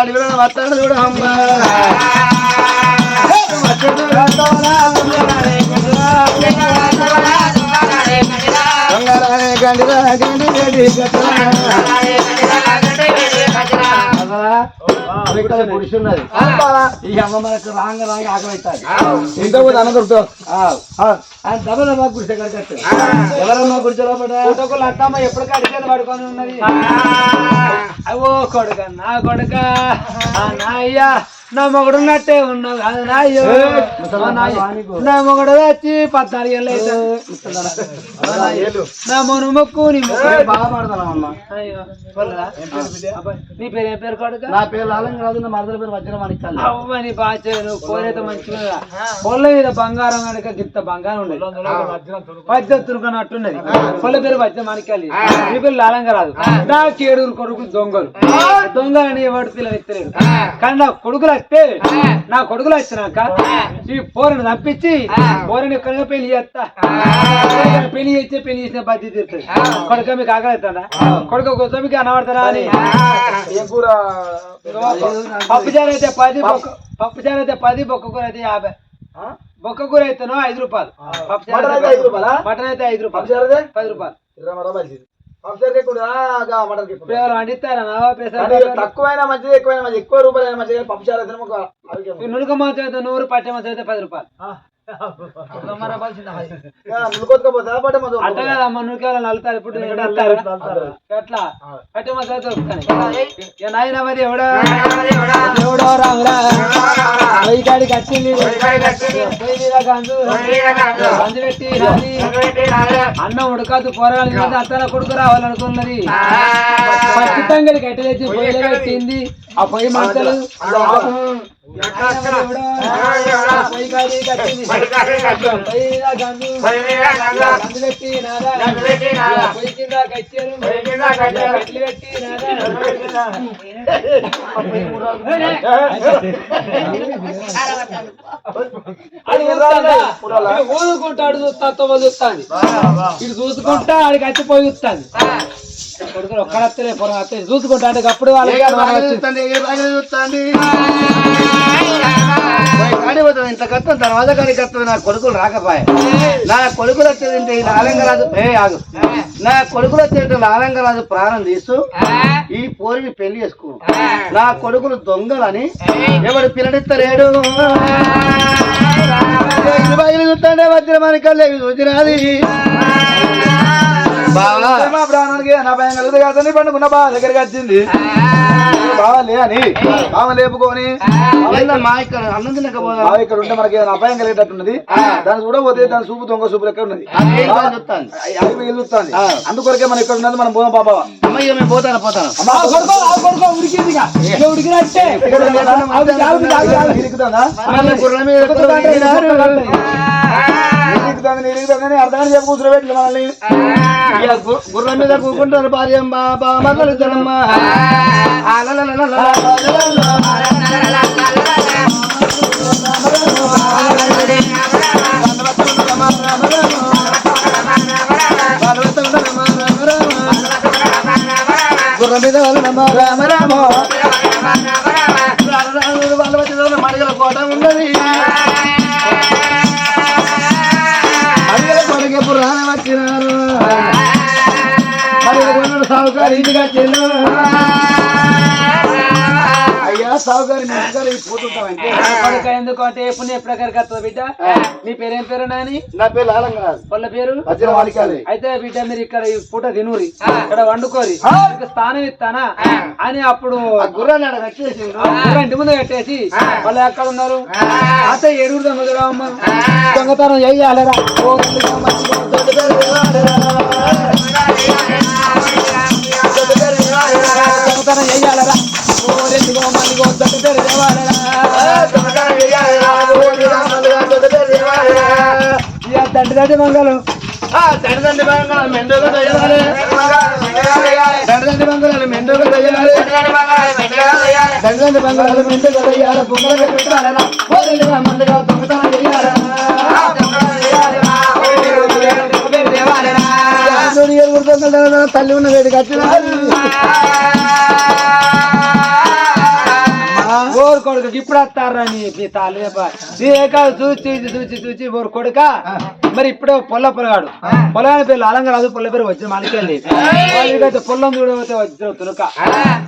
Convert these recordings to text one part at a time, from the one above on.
అడిగిన వస్తాడు చూడ అమ్మ. గంగారానే గండిరా గండి గండి పురుషున్నది ఈ అమ్మ మనకు రాంగ రాంగ ఆకలి అవుతుంది ఇంత పోతే అన్న దొరుకుతావు డబ్బు అమ్మ గుడిసె కడకట్టు ఎవరమ్మా గుడిసె లోపల అత్తమ్మ ఎప్పుడు కడిచేది పడుకొని ఉన్నది? అవో కొడుక నా కొడుక నా అయ్యా నా మొగుడు ఉన్నట్టే ఉన్నావు అది నా మొగుడు వచ్చి పద్నాలుగు ఏళ్ళు అవుతుంది నా మొను మొక్కు నీ నీ పేరు ఏం పేరు కొడుక? నా పేరు లాలంగా రాదు నా మరదల పేరు వజ్రం అనికాలి అవ్వ నీ బాగా నువ్వు కోరైతే మంచిగా పొల్ల మీద బంగారం కనుక గిత్త బంగారం ఉండదు. పద్య తురుకున్నట్టున్నది పొల్ల పేరు పద్య మనకెళ్ళి నీ పేరు లాలంగా రాదు. నా కేడుగురు కొడుకులు దొంగలు. దొంగలని ఎవడు పిల్లలు ఎత్తలేడు కానీ నా కొడుకులు వస్తే నా కొడుకులు వచ్చినాక ఈ పోరని తప్పించి పోరని ఎక్కడ పెళ్ళి చేస్తా. పెళ్ళి చేస్తే పెళ్ళి చేసిన బాధ్యత తీరుతుంది కొడుక మీకు ఆకలి అవుతుందా కొడుకు కోసం మీకు అనబడతారా అని. పప్పు చారు అయితే పది బొక్క పప్పు చారు అయితే పది బొక్క కూర అయితే యాభై. బొక్క కూర అయితేనో ఐదు రూపాయలు. పప్పు చారు మటన్ అయితే ఐదు రూపాయలా? మటన్ అయితే ఐదు రూపాయలు. పప్పుచారుదే? పది రూపాయలు. తక్కువైనా మంచిది ఎక్కువైనా మంచిది. ఎక్కువ రూపాయలు అయినా మంచిది పప్పు చారు అయితే నునుక అయితే నూరు పట్టె మాత్రం అయితే పది రూపాయలు. నలుతారు ఇప్పుడు నాయన మరి ఎవడో? ఎవడో? రామురా? పొయ్యి కాడికి వచ్చింది గంజు పెట్టి అన్నం ఉడకదు పోరాలి అత్తన కొడుకు రావాలనుకున్నది. పొయ్యిలో పెట్టింది. ఆ మంటలు ఊదుకుంటాడు చూస్తా చూస్తాను ఇది చూసుకుంటా ఆడికి వచ్చిపోయి చూస్తాను కొడుకులు ఒక్కడత్తలే పొర అత్తలే చూసుకుంటా అంటే అప్పుడు వచ్చింది. ఇంత కత్తం తర్వాత కాడి కత్తం నా కొడుకులు రాకపోయా. నా కొడుకులు వచ్చేది లాలంగరాజు ఏ ఆగు. నా కొడుకులు వచ్చేది లాలంగరాజు ప్రాణం తీస్తూ ఈ పోరిని పెళ్ళి చేసుకో. నా కొడుకులు దొంగలని ఎవడు పిల్లడిస్తలేడు చూస్తాడే వజ్రమాని కళ్ళేవి చూసినది బావా. ప్రాణానికి నా భయం కలుగుతుంది కదా పండుకున్న బావ దగ్గరికి వచ్చింది. బావాలి అని. బావ లేపుకొని బావ ఇక్కడ ఉంటే మనకి ఏదైనా అపాయం కలిగేటట్టున్నది దాన్ని చూడబోతే దాని చూపు దొంగ చూపు లెక్క ఉన్నది. అవి వెలుగుతుంది అందుకొరకే మనం ఇక్కడ ఉన్నది మనం పోదాం పాప. అమ్మయ్య మేము పోతాను పోతాను? ఉడికింది ఉడికినట్టే ఇరుకుతుందా మళ్ళీ మీద అర్థం చెప్పు కూర్చోబెట్టి మనల్ని గుర్రం మీద కూకుంటారు భార్య అమ్మ బామర్లు గుర్రం మీద రామ రామ ఇంటికి వచ్చిండు అయ్యా సాగుకారు మీ ఇంటికాడ పోతుంటామంటే ఎందుకంటే పుణ్య ప్రకారం కత్తది బిడ్డ మీ పేరేం పేరు నాని నా పేరు లాలంగరాజు వాళ్ళ పేరు అయితే బిడ్డ మీరు ఇక్కడ ఈ పూట తినూరి ఇక్కడ వండుకోరి స్థానం ఇస్తానా అని అప్పుడు గుర్రాన్ని ఊరు ఇంటి ముందు కట్టేసి వాళ్ళు ఎక్కడ ఉన్నారు అత్త ఏడుగురు దొంగ అమ్మ దొంగతనం చెయ్యాలరా దొడ్డు పేరు దేవాలరా తండ్రి తండ్రి మంగళం తండ్రి బంగాళాలు మెండుగా తయారు తండ్రి బంగాళాలు మెండుగా తయారు తండ్రి బంగాళాలు మెండుగా తయారు బొమ్మలు మందుగా దొంగతనం తల్లి ఉన్న వేడి కట్టిన కొడుకు ఇప్పుడు వస్తారా నీ మీ తాళ్ళు కాదు చూచి చూచి చూచి చూచి ఓరు కొడుక? మరి ఇప్పుడే పొల్ల పొలగాడు పొలగాని పేరు అలంగరాదు పొల్ల పేరు వచ్చిన మనకెళ్ళి వాళ్ళకైతే పొల్లం చూడబోతే వచ్చిన తునుక.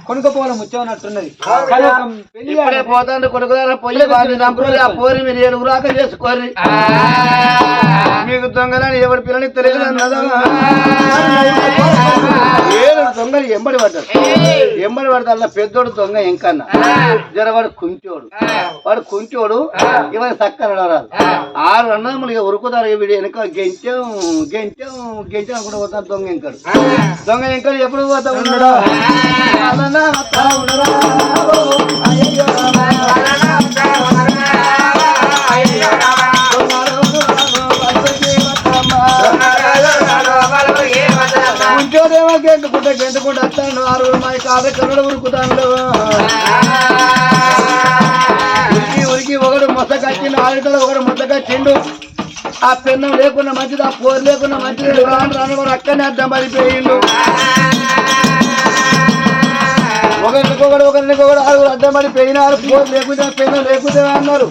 కొనుక పోలం ముచ్చమన్నట్టున్నది ఇప్పుడే పోతాను కొడుకుదారా పొయ్యి ఆ పోరి మీరు ఏడు ఊరాక చేసుకోరి మీకు దొంగలని ఎవరి పిల్లని తెలియదు ఏడు దొంగలు ఎంబడి పడ్డారు. ఎంబడి పడితే పెద్దోడు దొంగ ఇంకన్నా జర వాడు కుంచోడు వాడు కుంచోడు ఇవన్నీ చక్కర రాదు ఆరు అన్నదమ్ములు ఉరుకుతారు వీడు వెనక గెంచాం గెంచాం గెంచాం అనుకుంటూ పోతారు దొంగ ఇంకడు దొంగ ఇంకడు ఎప్పుడు పోతా. ఉంచోదేమో గెంటుకుంటా గెంటుకుంటా వస్తాను. ఆరు మా కార్యక్రమంలో ఉరుకుతాను ఉరికి ఒకడు మొత్తకొచ్చిండు ఆడితో ఒకడు మొత్తకొచ్చిండు ఆ పెన్నం లేకుండా మంచిది? ఆ పోరు లేకుండా మంచిది. రాను రాను వాడు అక్కడనే అర్థం పడిపోయిండు. ఒకరికొకడు ఒకరికొకడు ఆరుగురు అర్థం పడిపోయినారు. పోరు లేకుంటే పెన్నం లేకుంటే అన్నారు.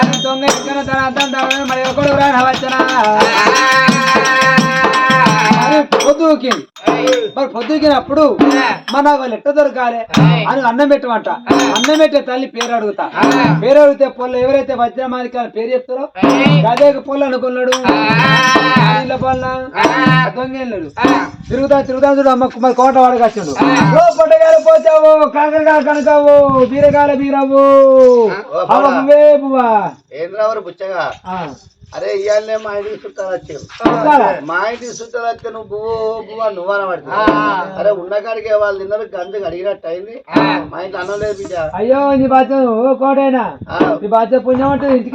అది దొంగ ఎక్కడ తన అర్థం తగ్గదు, మరి ఒకడు రాని వచ్చనా పొద్దుకింది మరి పొద్దుకినప్పుడు మన వాళ్ళు ఎట్ట దొరకాలి అని అన్నం పెట్టమంట. అన్నం పెట్టే తల్లి పేరు అడుగుతా. పేరు అడిగితే పొల్ల ఎవరైతే వజ్రమాదిక పేరు చెప్తారో అదే పొల్ల అనుకున్నాడు. ఇళ్ళ పొల్ల? దొంగ వెళ్ళాడు తిరుగుతా తిరుగుతా చూడు అమ్మ మరి కోట వాడకొచ్చాడు పొట్టగారు పోతావు కాకరగా కనకావు బీరగాల బీరవు అవ్వ నువ్వే బువ్వా ఏంద్రావరు బుచ్చగా. అరే ఇవాళనే మా ఇంటికి చుట్టాలు వచ్చారు? మా ఇంటికి చుట్టాలు వస్తే నువ్వు బువ్వు బువ్వ నువ్వన పడుతుంది అరే ఉన్న కాడికి వాళ్ళు తిన్నారు గంజు అడిగినట్టు అయింది. మా ఇంట్లో అన్నం లేదు బిడ్డ. అయ్యో నీ బాధ్యత కోటైనా. నీ బాధ్యత పుణ్యం ఉంటుంది ఇంటికి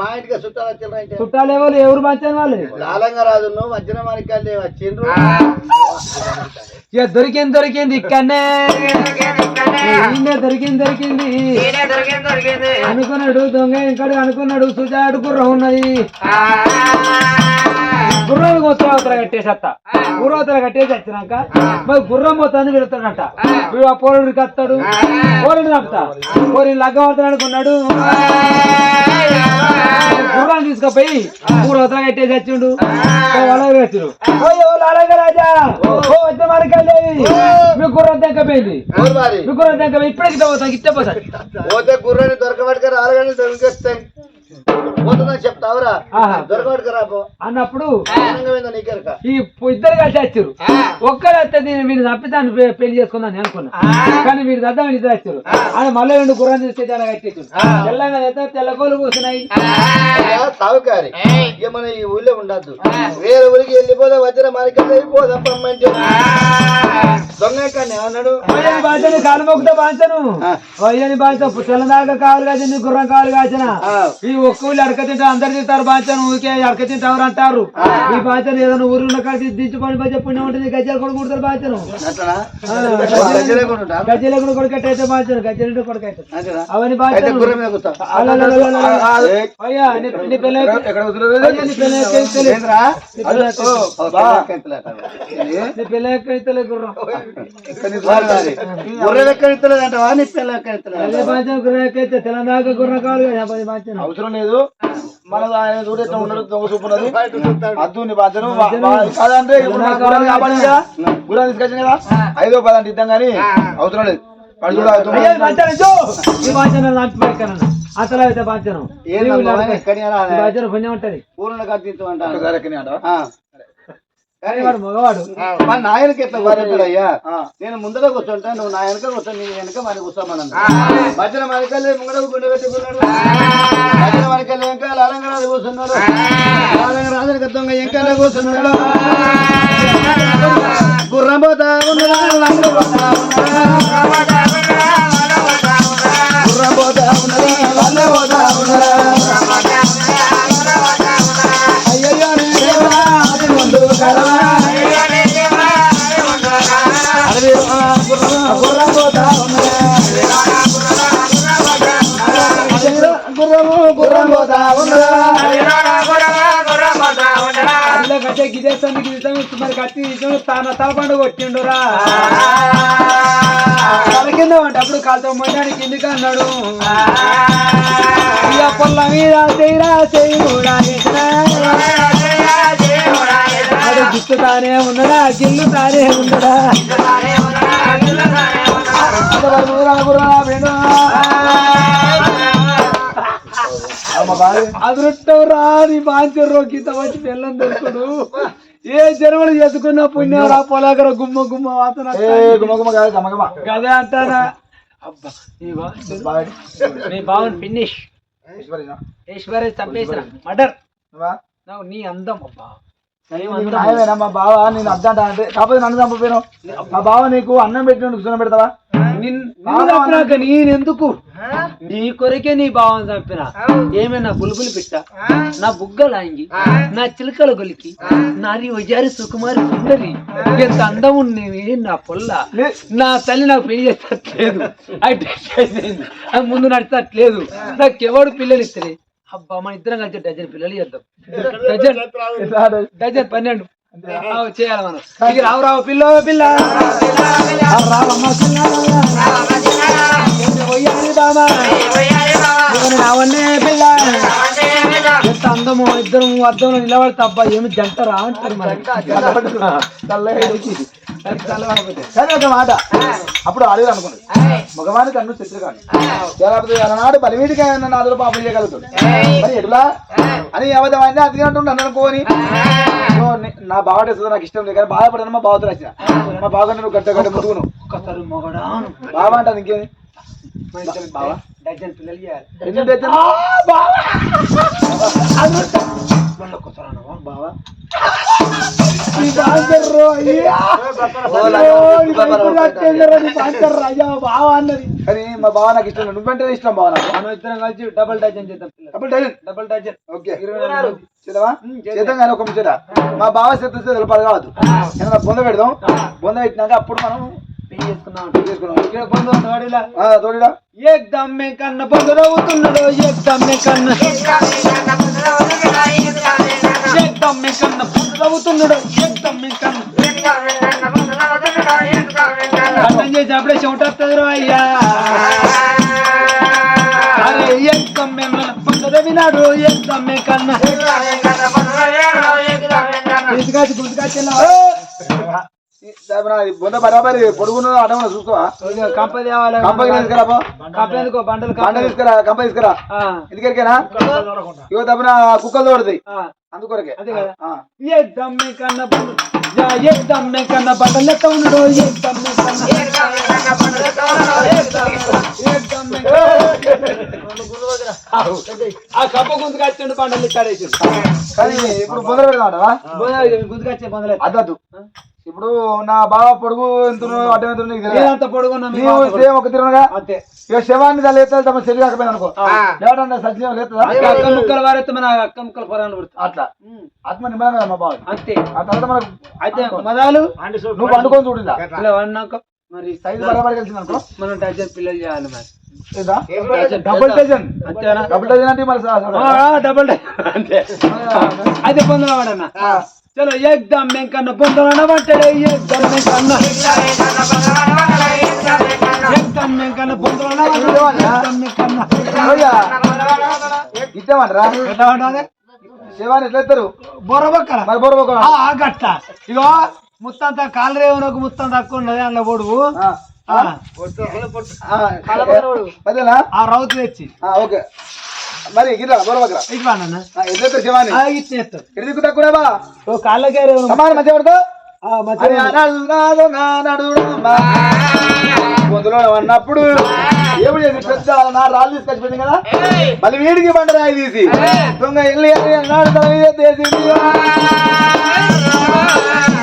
మా ఇంటికి చుట్టాలు వచ్చారు అంటే. చుట్టాలు ఎవరు? ఎవరు బాధ్యత వాళ్ళు? లాలంగా రాజు నువ్వు వజ్ర మాణిక్యాలు వచ్చిండ్రు ఇక దొరికింది దొరికింది ఇక్కడనే. దొరికింది దొరికింది. అనుకున్నాడు దొంగ ఇంకడు అనుకున్నాడు సుజాడు గుర్రం ఉన్నది. గుర్రం ఉత్తరావతల కట్టేసత్త పూర్వతల కట్టేసి వచ్చినాక మరి గుర్రం పోతాను వెళుతాడంట వీడు ఆ పోరుడికి వస్తాడు పోరుడు తప్పుతా పోరి లగ్గవతలు అనుకున్నాడు. గుర్రాన్ని తీసుకుపోయి పూర్వతల కట్టేసి వచ్చిండు. అలాగే వచ్చిండు అలాగే రాజా. ఓ. వచ్చే మరికెళ్ళి మీ గుర్రం తెక్కపోయింది ఎవరు వారి? మీ గుర్రం తెక్కపోయి ఇప్పుడే గిట్ట పోతా గిట్ట పోతా పోతే గుర్రాన్ని దొరకబట్టుక రాలగానే దొరికేస్తాయి పోతుందని చెప్తావురా. అన్నప్పుడు నీకెరక ఈ ఇద్దరు కలిసి వచ్చారు. ఒక్కరు వస్తే నేను పె- పెళ్ళి చేసుకుందాం అనుకున్నా. కానీ వీడు దద్దాం ఇద్దరు వచ్చారు. ఆయన మళ్ళీ రెండు గుర్రం తీసుకెళ్ళి అలా కట్టేసాడు తెల్లగా అయితే తెల్లకోలు కూర్చున్నాయి సావుకారి. మన ఈ ఊళ్ళో ఉండద్దు. వేరే ఊరికి వెళ్ళిపోదా వజ్ర అయిపోదాం పమ్మంటే దొంగ కానీ అన్నాడు వయ్యని బాధ్యత కాలు మొక్కుతో బాంచను వయ్యని బాధ్యత తెల్లదాకా కావాలి కాదు నీ గుర్రం కావాలి కాచిన. ఈ ఒక్క ఊళ్ళు అడక తింటా అందరు తింటారు బాంచను ఊరికే అడక తింటారు అంటారు. ఈ బాధ్యత ఏదైనా ఊరు ఉన్న కాసి దించుకొని బాధ్య పుణ్యం ఉంటుంది గజ్జలు కూడా కుడతారు బాధ్యను గజ్జలే కూడా కొడుకట్టయితే బాధ్యను గజ్జలు కొడుకైతే? అవన్నీ అయితే కూర్చో. అయ్యా నీ గుర్రం. గుర్రం అంటవా? గుర్రం తెలంగాణ గుర్రం కావాలి కదా బాధ్యన లేదు. మన ఆయన చూడు ఎట్లా ఉన్నాడు దొంగ చూపు ఉన్నది. అద్దు నీ బాధ్యను కాదంటే ఇప్పుడు కాపాడింది కదా గుర్రాన్ని తీసుకొచ్చింది కదా? ఐదో పదంటే ఇద్దాం కానీ అవసరం లేదు అసలు అయితే ఏందమ్మా, ఎక్కడి రా? బాధ్యన పుణ్యం ఉంటది ఊరిని కట్టించమంటాను ఒకసారి ఎక్కని అంటావా? ఆ. కానీ వాడు మగవాడు. మా నాయనకి ఎట్లా ఆ. నేను ముందర కూర్చుంటా నువ్వు నా వెనక కూర్చో నేను వెనక మరి కూర్చోమన్నాను. మధ్యన మనకెళ్ళి ముంగడ గుండె పెట్టుకున్నాడు. మధ్యన మనకెళ్ళి ఇంకా లాలంగరాజు కూర్చున్నాడు. లాలంగరాజు దొంగ ఇంకా కూర్చున్నాడు. గుర్రం పోతా ఉన్నాడా గుర్రం పోతా ఉన్నాడా గిదేస్తాను గిదేస్తాను మరి కత్తి తీసుకొని తన తల పండుగ కొట్టిండురా తల కింద అప్పుడు కాలుతో మొండానికి కిందికి అన్నాడు? ఇక పొల్ల మీద చేయరా చేయుడా వాడు గిట్టుతానే ఉన్నడా గిల్లుతానే ఉన్నడా అమ్మ బాగా అదృష్టం రాని బాంచర్రో గీత వచ్చి బెల్లం దొరుకుడు. ఏ జన్మలు చేసుకున్న పుణ్యం రా పొలాగర గుమ్మ గుమ్మ వాసన ఏ గుమ గుమ కాదు గమ గమ. గదే అంటారా అబ్బా నీ ఫినిష్? ఈశ్వరి చంపేసిన మర్డర్? నాకు నీ అందం అబ్బా. మా బావ నేను అద్దంట అంటే కాకపోతే నన్ను చంపపోయాను మా బావ నీకు అన్నం పెట్టిన కూర్చొని పెడతావా? నిన్ను చంపినాక నేనెందుకు? నీ కొరకే నీ భావం చంపిన. ఏమైనా బుల్బుల్ పిట్ట? నా బుగ్గలాంగి నా చిలకల గొలికి నాది వజారి సుకుమారి సుందరి ఎంత అందం ఉండేవి నా పొల్ల? నా తల్లి నాకు పెళ్ళి చేస్తట్లేదు. అది ముందు నడిచట్లేదు నాకెవడు పిల్లలు ఇస్తలే అబ్బా మన ఇద్దరం కలిసి డజన్ పిల్లలు చేద్దాం. డజన్ డజన్ పన్నెండు. చేయాలి మనం. రావు రావు పిల్ల పిల్ల. రావు, రావమ్మ పిల్ల రావన్నే పిల్ల. ఎంత అందమో ఇద్దరు అద్దంలో నిలబడితే అబ్బా ఏమి జంట రా అంటారు. కానీ ఒక మాట. అప్పుడు అడవి అనుకున్నది మగవానికి అన్ను చిత్రకాడు లేకపోతే అలనాడు బలివీడికి ఆయన నాలుగు పాపం చేయగలుగుతాడు. మరి ఎట్లా? అని అంటే అది అంటుండే నన్ను అనుకోని. నే- నా బావ చేస్తుంది నాకు ఇష్టం లేదు కానీ బాధపడను మా బావతో రాసిన. మా బావ నువ్వు గడ్డ గడ్డ ముట్టుకును. ఒక్కసారి మొగడాను. బావ అంటాను ఇద్దరం బావా? డజన్ పిల్లలు చేయాలి? బావా! కానీ మా బావ నాకు ఇష్టం నువ్వంటే ఇష్టం బావ నాకు మనం ఇద్దరం కలిసి డబుల్ డజన్ చేద్దాం double dozen double dozen okay చేద్దామా చేద్దాం. కానీ ఒక ముచ్చట మా బావ చేస్తే తెలపడు కావద్దు ఏమన్నా బొంద పెడదాం బొంద పెట్టినాక అప్పుడు మనం తోడిడా ఏకదమ్ మే కన్న పొందు నవ్వుతున్నాడు ఏకదమ్ మే కన్న ఏకదమ్ మే కన్న పొందు నవ్వుతున్నాడు ఏకదమ్ మే కన్న కన్నం చేసి అప్పుడే చెమటొస్తుంది అయ్యా. అరే ఏకదమ్ మే మన పొందు వినాడు ఏకదమ్ మే కన్న గుంతుకాచి గుంతుకాచి పొడుగున అడవన కంపెనీ కంపెనీ కుక్కలు అందుకొరకే ఏ దమ్మె కన్నా ఏ దమ్మె కన్నా బట్టలు ఎట్ట ఉండడు ఇప్పుడు ఇప్పుడు నా బావ పొడుగు ఎంత అడ్డం పొడుగు. సేమ్ ఒక అంతే. ఇక శవాన్ని తమ చెల్లి కాకపోయింది అనుకో. లేవటంటే సత్యం లేతుందా? అక్క అక్క ముక్కలు వారైతే మన అక్క ముక్కలు పడుతుంది అట్లా. ఆత్మ నిమ్మలం కదా మా బావ? అంతే. ఆ తర్వాత మనకు అయితే మదాలు? నువ్వు చూడదా అన్నాక మరి సైజు బరాబర్ కలిసింది అనుకో. మనం డజన్ పిల్లలు చేయాలి మరి? డబుల్ డజన్ అంతేనా? డబుల్ డజన్ అంటే మరి డబల్ డబల్ అంతే అయితే పొందలవాడన్న చలో ఏకదమ్ మేము కన్నా పొందలన్న పట్టాడు ఏకదమ్ మేము కన్నా ఏకదమ్ మేము కన్నా పొందలన్న ఏకదమ్ మేము కన్నా ఓయ్యా, ఇచ్చామంటారా ఎట్లా పడ్డాది? శవాన్ని ఎట్లా ఎత్తారు బొరబక్కల మరి బొరబొక్క ఆ, ఆ గట్ట ఇగో ముత్తంత కాలరేవునకు ముత్తం తక్కువ ఉన్నది అందులో పొడుగు ఆ, రౌతు తెచ్చి ఆ, ఓకే మరి గిట్లా బొరబొక్కరా ఇటు వాడన్న ఎట్లా ఎత్తారు శవాన్ని ఇచ్చి ఎత్తాడు ఎటు దిక్కు తక్కువనేవా ఓ కాళ్ళకే రేవును సమానం మధ్య. పొందులో అన్నప్పుడు ఏమి పెద్ద నా రాళ్ళు తీసుకొచ్చి పెట్టింది కదా మళ్ళీ వీడికి బండ రాయి తీసి దొంగ ఇల్లు అని అన్నాడు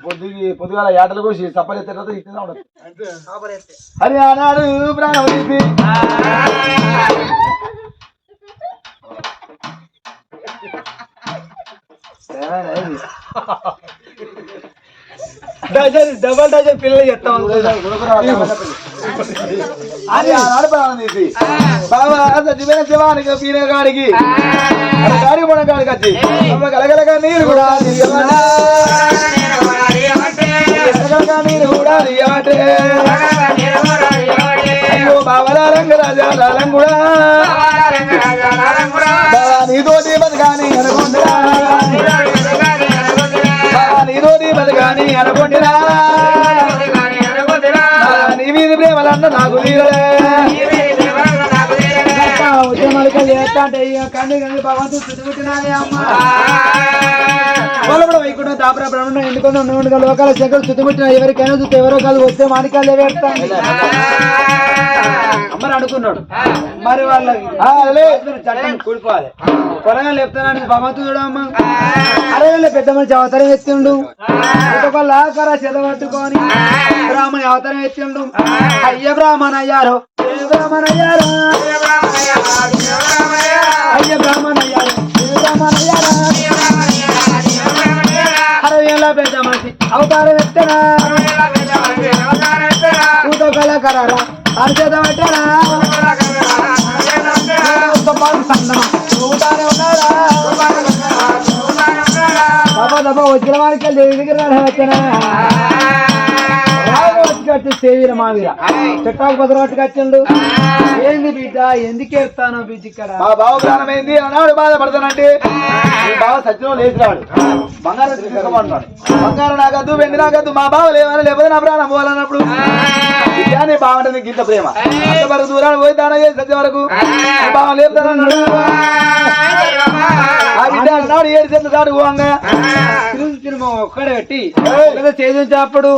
పొద్దు పొద్దుగాల కోసి సప్పలు ఎత్తే తర్వాత ఇచ్చినా ఉండదు హరి డజన్ డబల్ డజన్ పిల్లలు చెప్తాం అది ఆనాడు ప్రాణం తీసి. బాబా సత్యమైన శివానికి పీన గాడికి. గాడి మన గాడికి వచ్చి. అమ్మ గలగలగా నీరు కూడా. గలగలగా నీరు కూడా. అయ్యో బావల రంగరాజా రంగుడా బావా నీతోటి బతకాని అనుకుంటురా. బావా నీతోటి బతకాని అనుకుంటురా. ప్రేమలన్న నాకు తీరలే కన్ను కన్ను భగవంతుడు అమ్మ. వాళ్ళు కూడా వైకుంఠం దాపరా బ్రహ్మణం ఎందుకున్నా ఉండుగా లోకాల శంకరు చుట్టుముట్టిన ఎవరికైనా చూస్తే ఎవరో కాదు వస్తే మాణికాలు పెడతాను మరి అనుకున్నాడు మరి వాళ్ళకి. చట్టం కూడిపోవాలి త్వరగా లేపుతానని భగవంతుడు అరే పెద్ద మనిషి అవతారం ఎత్తిండు. చెద పట్టుకొని బ్రాహ్మణ అవతారం ఎత్తిండు. అయ్య బ్రాహ్మణ అయ్యారు అవతారం ఎత్తనా కూతో కళాకారా అరిచేత పెట్టారా సన్నమా చూతానే ఉన్నారా దబ వచ్చిన వారికి దగ్గర వచ్చానా వచ్చి సేవీర మావీర చెట్టాకు భద్రపట్టుకు వచ్చిండు ఏంది బిడ్డ ఎందుకు ఏస్తాను బిడ్డ ఇక్కడ? మా బావ ప్రాణమైంది అన్నాడు బాధపడతానంటే మీ బావ సత్యంలో లేచి రాడు బంగారం తీసుకోమన్నాడు బంగారం నాకద్దు వెండి నాకద్దు మా బావ లేవని లేకపోతే నా ప్రాణం పోవాలన్నప్పుడు. విద్యాన్ని బాగుంటుంది గింత ప్రేమ. అంతవరకు దూరాన్ని పోయి దాన చేసి సత్యం వరకు మీ బావ లేపుతానన్నాడు. ఆ. బిడ్డ అన్నాడు ఏడు చెట్లు దాడు పోవంగా. సినిమా ఒక్కడే పెట్టి లేదా చేయించేటప్పుడు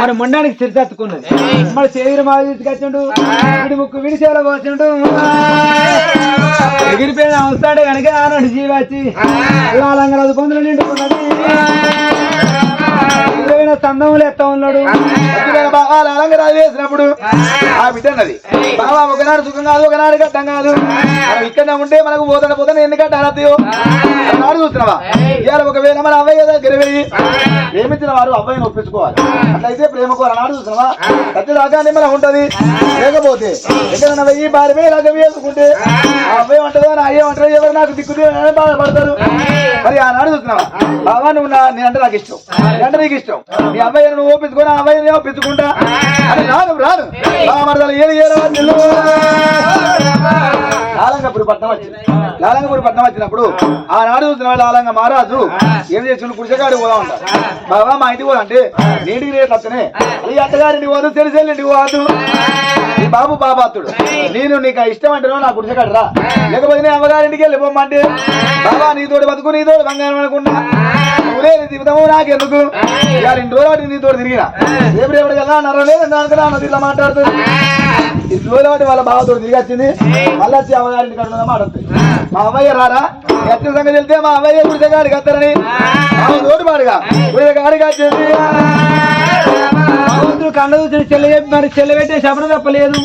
మన మొండానికి సిరితత్తుకున్నది మరి శరీరం మావి తీసుకొచ్చిండు విడి ముక్కు విడి సేవలో పోసిండు ఎగిరిపోయిన అవస్తాడే కనుక ఆనాడు జీవాచి లాలంగరాజు పొందులు నిండుకున్నది. ఎగిరిపోయిన స్తంభములు ఎత్తా ఉన్నాడు. సత్యమైన బావ అలంగరాలు చేసినప్పుడు ఆ బిడ్డ అన్నది బావ ఒకనాడు సుఖం కాదు ఒకనాడు గడ్డం కాదు. మనం ఇక్కడనే ఉంటే మనకు పోతాడు పోతాను ఎందుకంటే అరతయో నాడు చూస్తున్నావా? ఇవాళ ఒకవేళ మన అవ్వయ్య దగ్గర వెళ్ళి ప్రేమించిన వారు అబ్బాయిని ఒప్పించుకోవాలి. అట్లయితే ప్రేమకు అన్నాడు చూస్తున్నావా? సత్యదాకా నిమ్మలం ఉంటది. లేకపోతే ఎక్కడన్నా వెయ్యి వేలు అగ్గ వేసుకుంటే ఆ అబ్బాయి అంటదో నా అయ్యే అంటారు ఎవరు నాకు దిక్కు అని బాధపడతారు మరి ఆనాడు చూస్తున్నావా? బావా నువ్వు నా నీ అంటే నాకు ఇష్టం. నీ అంటే నీకు ఇష్టం. నీ అబ్బాయిని నువ్వు ఒప్పించుకొని? ఆ అబ్బాయిని ఒప్పించుకుంటా? అని రాను రాను బావ మరదలు ఏడు ఏడు నిల్లు లాలంగపురి పట్నం వచ్చింది. లాలంగపురి పట్నం వచ్చినప్పుడు ఆనాడు చూసిన వాళ్ళు లాలంగ మహారాజు ఏం చేసి పురుషగాడి పోదా ఉంటారు బాబా మా ఇంటికి పోదంటే అంటే నీటికి రేట్లు వస్తేనే అది అత్తగారింటికి పోదు తెలిసేళ్ళ ఇంటికి పోదు. నీ బాబు బాబాత్తుడు నేను నీకు ఇష్టం అంటున్నావు నా పురుషగాడు రా లేకపోతే నేను అమ్మగారింటికి వెళ్ళిపోమంటే? బాబా నీతోటి బతుకు నీతోటి బంగారం అనుకున్నా. జీవితము నాకెందుకు? ఇవాళ ఇన్ని రోజులు నీతో తిరిగిన. రేపు రేపటి కదా నరం లేదు అనుకున్నా అన్నది ఇట్లా మాట్లాడుతుంది. ఈ రోజుల వాటి వాళ్ళ బావతో తిరిగి వచ్చింది. మళ్ళీ వచ్చి అమ్మగారింటి కడుగుదా మాట్లాడుతుంది మా అవ్వయ్య రారా? ఎత్తిన సంగతి వెళ్తే మా అవ్వయ్య గుడిసెగాడికి వస్తారని. రోడ్డు పాడుగా గుడిసెగాడికి వచ్చింది భగవంతుడు చెల్ల మరి చెల్ల పెట్టే శబరం తప్పలేదు.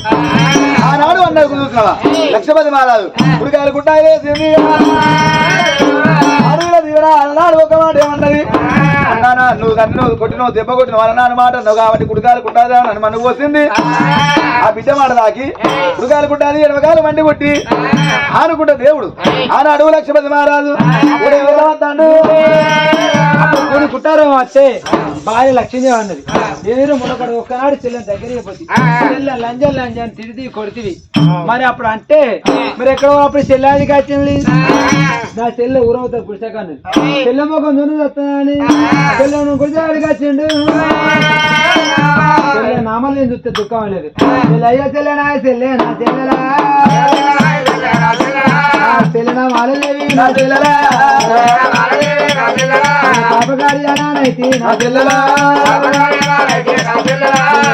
ఆనాడు అన్నారు చూసినావా లక్షపతి మారాదు గుడికాయలు గుట్టాయి వేసింది అన్నాడు ఒక మాట ఏమన్నది? అన్నానా? నువ్వు కన్ను నువ్వు కొట్టినవు దెబ్బ కొట్టిన అన్న మాట నువ్వు కాబట్టి గుడికాయలు కుట్టాదా అని మన్ను పోసింది ఆ బిడ్డ మాట దాకి గుడికాయలు కుట్టాది ఎడమకాయలు మండి కొట్టి ఆనుకుంట దేవుడు. ఆనాడు లక్షపతి మహారాజు. ఊరే వెళ్ళవద్దాడు. కొన్ని కుట్టారం వస్తే భార్య లక్ష్మీదేవి అన్నది. నేను మొన్నకడు ఒక్కనాడు చెల్లెని దగ్గరికి పోతే చెల్లె లంజం లంజం తిరిగి కొడుతుంది. మరి అప్పుడు అంటే మరి ఎక్కడో అప్పుడు చెల్లాదికి వచ్చింది నా చెల్లె ఊరవుతా గుడిసెక అన్నది. చెల్లె ముఖం చూని వస్తానని చెల్లె గుడిసెకాడికి వచ్చిండు చెల్లె నామాలు నేను చూస్తే దుఃఖం లేదు చెల్లె అయ్యో చెల్లె నా చెల్లె నా చెల్లెలా చెల్లె నా పాపగారి అనానైతి నా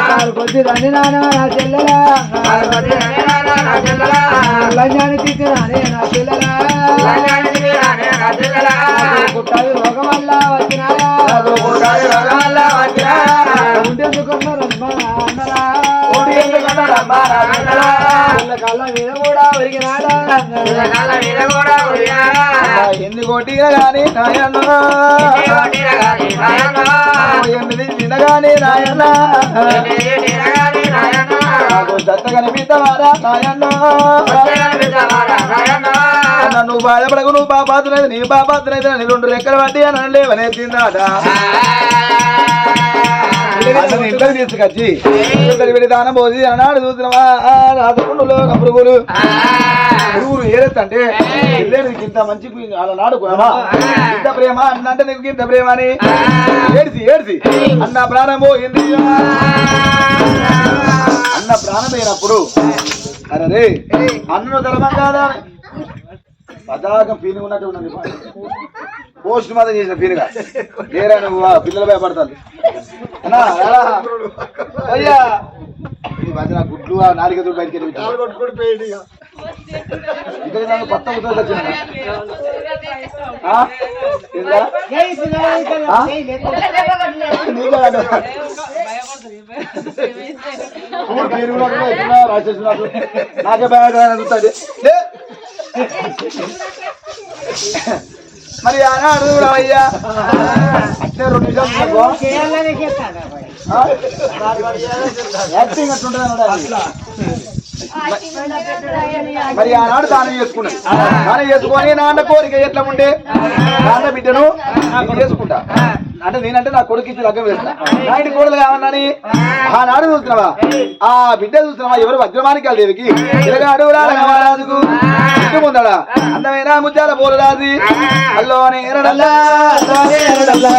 నాలుగు కొద్ది రండి నాన్న నా చెల్లెలా లంజాన్ని తీసిరానే నా చెల్లెలా పుట్టాలి రోగం వల్ల వచ్చినారా నాకు పుట్టాలి కళ్ళ మీద కూడా ఒరిగినాడా ఎన్ని కొట్టినా గాని నాయన్న ఎనిమిది తినగాని నాయన్న నాకు దత్త కనిపిద్దవారా నాయన్న నన్ను బాధపడకు నువ్వు బాబాతున్నది నీ బాబాతున్నది నీ రెండు రెక్కలు పట్టి అని లేవనే తిన్నాడ అతను తీసుకొచ్చి దానం పోసి అన్నాడు చూసినవా రాజకుండులో పురుగులు. పురుగులు ఏరెత్తంటే నీకు ఇంత మంచి అలా నాడుకున్నావా? ఇంత ప్రేమ? అన్నంటే నీకు ఇంత ప్రేమ అని ఏడిసి ఏడిసి. అన్న ప్రాణం పోయింది. అన్న ప్రాణం పోయినప్పుడు అరే అన్నను ధర్మం కాదా పదాకం పీని ఉన్నట్టు ఉన్నది పోస్ట్ మాత్రం చేసిన పీనుగా వేరే నువ్వు? పిల్లలు భయపడతాను అయ్యా. ఈ మధ్య నా గుడ్లు ఆ నాలుగెదురు బయటికి వెళ్ళి ఇక్కడ నాకు కొత్త ముసలి వచ్చింది ఆ? కూడా నాకే? భయం చూస్తాడు. మరి ఆనాడు రావయ్యా అట్లే రెండు నిమిషాలు ఆ? యాక్టింగ్ అట్లుంటుంది మరి ఆనాడు దానం చేసుకున్నాడు. దానం చేసుకొని నాన్న కోరిక ఎట్లా ఉండే? నాన్న బిడ్డను చేసుకుంటా. అంటే నేనంటే నా కొడుకు ఇచ్చి లగ్గం వేస్తా. నా ఇంటి కోడలు కావన్నాని ఆనాడు చూస్తున్నావా? ఆ బిడ్డ చూస్తున్నావా? ఎవరు వజ్రమానికాల దేవికి? ఇలాగాడు రాజుకు? ముందడా అందమైన ముత్యాల పోలు రాజు అల్లో నేరడల్లా అల్లో నేరడల్లా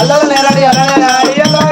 అల్లో నేరడి అల్లో నేరడి అల్లో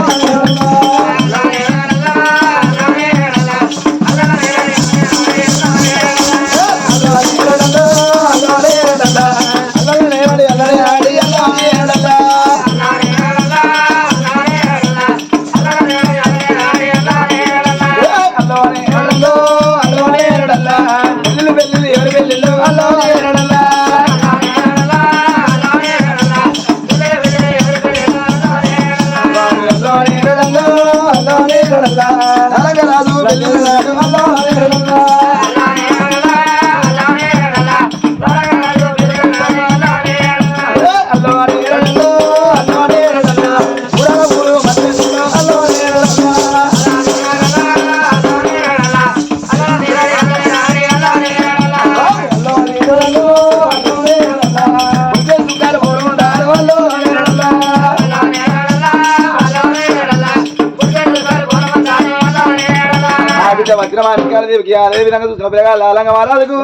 వజ్రమానికాలదేవికి అదే విధంగా చూసిన పిల్లగాళ్ళు లాలంగా మహారాజుకు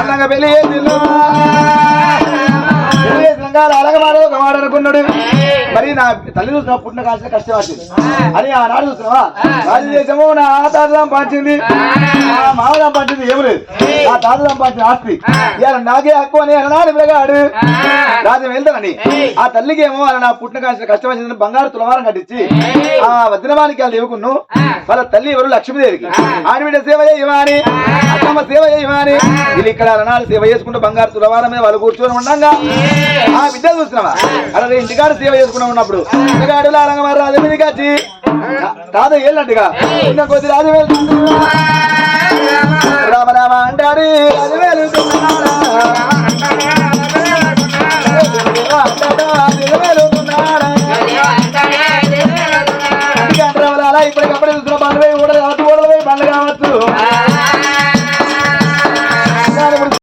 అందంగా పెళ్ళి చేసిండు పెళ్ళి చేసినాక మాట అనుకున్నాడు. మరి నా తల్లి చూసిన పుట్టిన కాసిన కష్టం వచ్చింది అని ఆనాడు చూసినావా రాజదేశము నా తాత సంపాదించింది నా మామ పంచింది ఏమి లేదు. నా తాత సంపాదించిన ఆస్తి. ఇవాళ నాకే హక్కు అని అన్నాడు పిల్లగాడు రాజ్యం వెళ్తానని ఆ. తల్లికి ఏమో అలా నా పుట్టిన కాసిన కష్టం వచ్చింది బంగారు తులవారం కట్టించి ఆ వజ్రమానికి వాళ్ళు ఇవ్వకున్ను. వాళ్ళ తల్లి ఎవరు? లక్ష్మీదేవికి. ఆడబిడ్డ సేవ చేయమని అత్తమ్మ సేవ చేయమని వీళ్ళు ఇక్కడ అలనాడు సేవ చేసుకుంటూ బంగారు తులవారం మీద వాళ్ళు కూర్చొని ఉండగా. ఆ బిడ్డ చూస్తున్నావా? అలా ఇంటికాడ సేవ చేసుకుంటూ ఉన్నప్పుడు ఇంటికాడు లాలంగా మరి రాజు మీదకి వచ్చి తాత ఏళ్ళట్టుగా. ఉన్న కొద్ది రాజు వెళ్తున్నాడు రామ రామ అంటాడు ఇప్పటికప్పుడు చూసిన బండ్లు పోయి ఊడలు కావచ్చు ఊడలు పోయి బండ్లు కావచ్చు